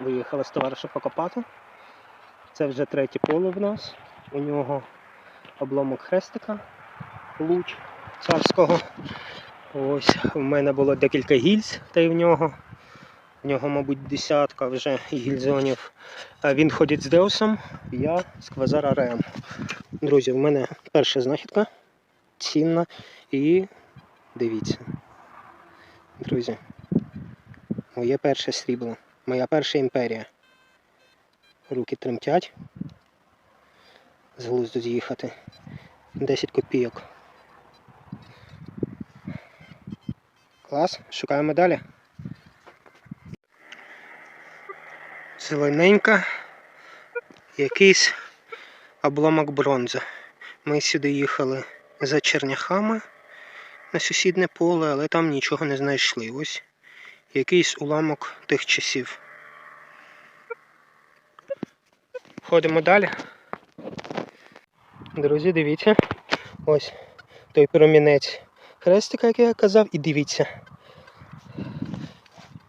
Виїхали з товаришем покопати. Це вже третє поле в нас. У нього обломок хрестика, луч царського. Ось у мене було декілька гільз, та й в нього. В нього, мабуть, десятка вже гільзонів. Він ходить з Деусом, я з Квазара Рем. Друзі, в мене перша знахідка цінна і дивіться. Друзі, моє перше срібло, моя перша імперія. Руки тремтять. З глузду з'їхати. 10 копійок. Клас, шукаємо далі. Зелененька. Якийсь обломок бронзи. Ми сюди їхали за черняхами на сусіднє поле, але там нічого не знайшли. Ось якийсь уламок тих часів. Ходимо далі. Друзі, дивіться. Ось той промінець хрестика, як я казав, і дивіться.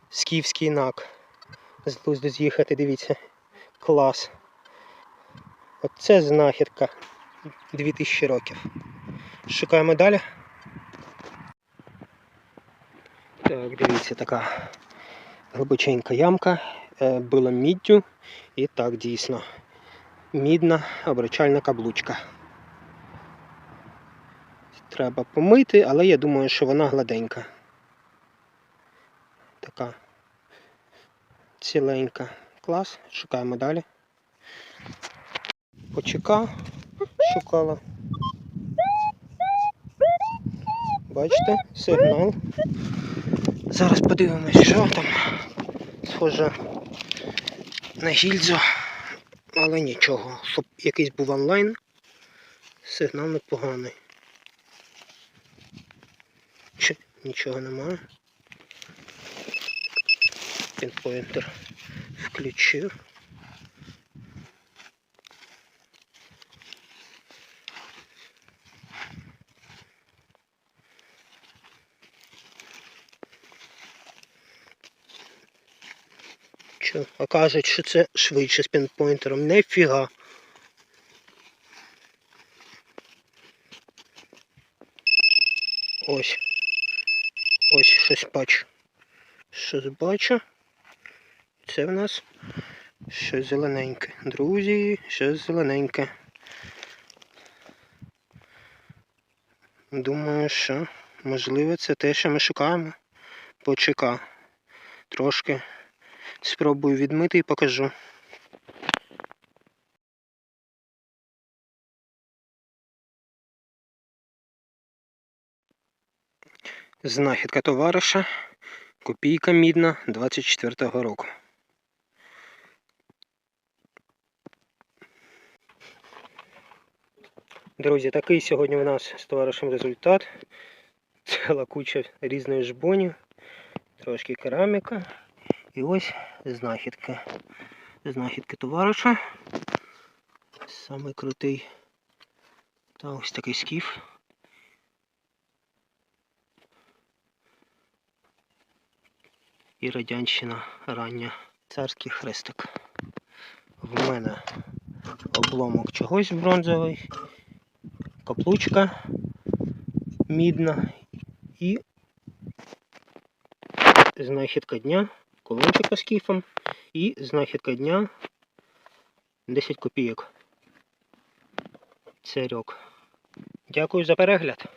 Скіфський нак. З глузду з'їхати, дивіться. Клас. Оце знахідка 2000 років. Шукаємо далі. Так, дивіться, така глибоченька ямка. Е, Була міддю. І так дійсно. Мідна обручальна каблучка. Треба помити, але я думаю, що вона гладенька. Така ціленька. Клас. Шукаємо далі. Почека шукала. Бачите, сигнал. Зараз подивимось, що там. Схоже на гільзу, але нічого. Щоб якийсь був онлайн, сигнал непоганий. Чи нічого немає. Пінпоінтер включив. Що? А кажуть, що це швидше з пінпойнтером. Нефіга. Ось. Ось щось бачу. Щось бачу. Це в нас щось зелененьке. Друзі, щось зелененьке. Думаю, що можливо це те, що ми шукаємо. Почека. Трошки спробую відмити і покажу. Знахідка товариша. Копійка мідна 24-го року. Друзі, такий сьогодні у нас з товаришем результат. Ціла куча різної жбонів, трошки кераміка. І ось знахідки. Знахідки товариша. Самий крутий. Та ось такий скіф. І радянщина рання. Царський хрестик. В мене обломок чогось бронзовий, каплучка мідна і знахідка дня, колончика з кіфом і знахідка дня 10 копійок. Царьок. Дякую за перегляд.